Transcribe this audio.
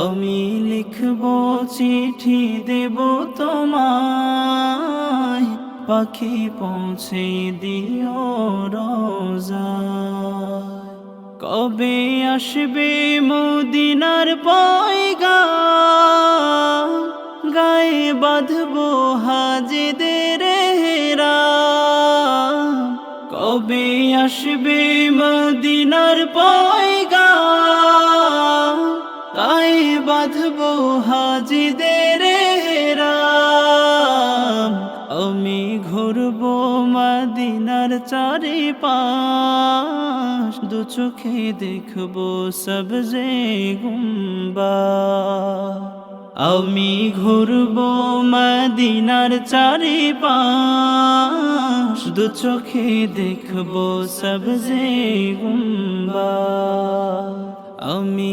আমি লিখব চিঠি দেব তোমায়। পাখি পৌঁছে দিও রোজা কবে আসবে মদিনার পয়গা গায়ে বাঁধবো হাজিদের কবে আসবে মদিনার গায়ে বাঁধবো হাজিদের হেরা আমি ঘুরবো মদিনার চারি পাশ দু চোখে দেখব সবজে গুম্বা। আমি ঘুরবো মদিনার চারি পাশ দু চোখে দেখব সবজে গুম্বা। আমি